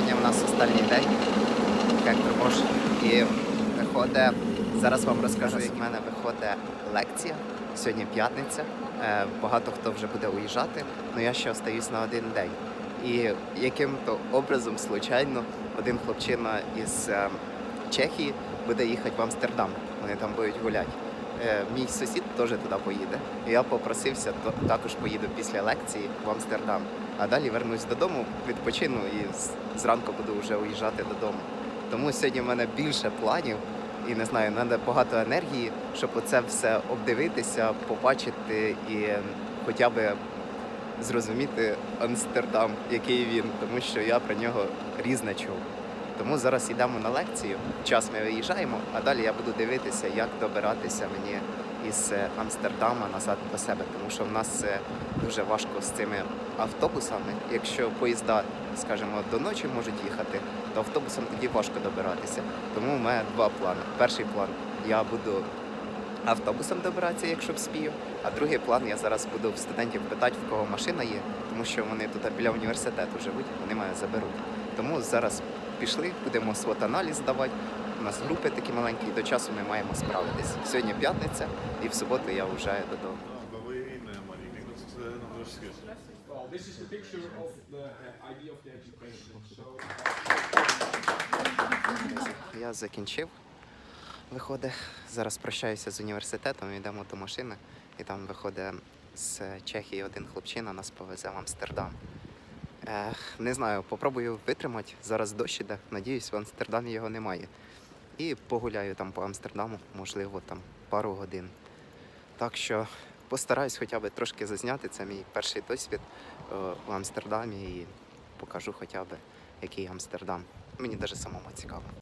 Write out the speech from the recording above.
Сьогодні в нас останній день, як можеш. І виходить, зараз вам розкажу, як в мене виходить лекція. Сьогодні п'ятниця. Е, Багато хто вже буде уїжджати, але я ще остаюсь на один день. І яким-то образом, случайно, один хлопчина із е, Чехії буде їхати в Амстердам. Вони там будуть гуляти. Е, Мій сусід теж туди поїде. Я попросився, то також поїду після лекції в Амстердам. А далі вернусь додому, відпочину і зранку буду вже уїжджати додому. Тому сьогодні в мене більше планів і не знаю, треба багато енергії, щоб оце все обдивитися, побачити і хоча б зрозуміти Амстердам, який він, тому що я про нього різне чув. Тому зараз йдемо на лекцію. Час ми виїжджаємо, а далі я буду дивитися, як добиратися мені із е, Амстердама назад до себе, тому що в нас е, дуже важко з цими автобусами. Якщо поїзда, скажімо, до ночі можуть їхати, то автобусом тоді важко добиратися. Тому в мене два плани. Перший план я буду автобусом добиратися, якщо вспію. А другий план я зараз буду в студентів питати, в кого машина є, тому що вони тут біля університету живуть, вони мене заберуть. Тому зараз пішли, будемо свот-аналіз здавати. У нас групи такі маленькі, і до часу ми маємо справитись. Сьогодні п'ятниця, і в суботу я вважаю додому. This is the picture of the of the education. So, Я закінчив. Виходить, зараз прощаюся з університетом, йдемо до машини, і там виходить з Чехії один хлопчина, нас повезе в Амстердам. Ех, не знаю, попробую витримати. Зараз дощ іде. Надіюсь, в Амстердамі його немає. І погуляю там по Амстердаму, можливо, там пару годин. Так що постараюсь хоча б трошки зазняти. Це мій перший досвід е, в Амстердамі і покажу хоча б, який Амстердам. Мені навіть самому цікаво.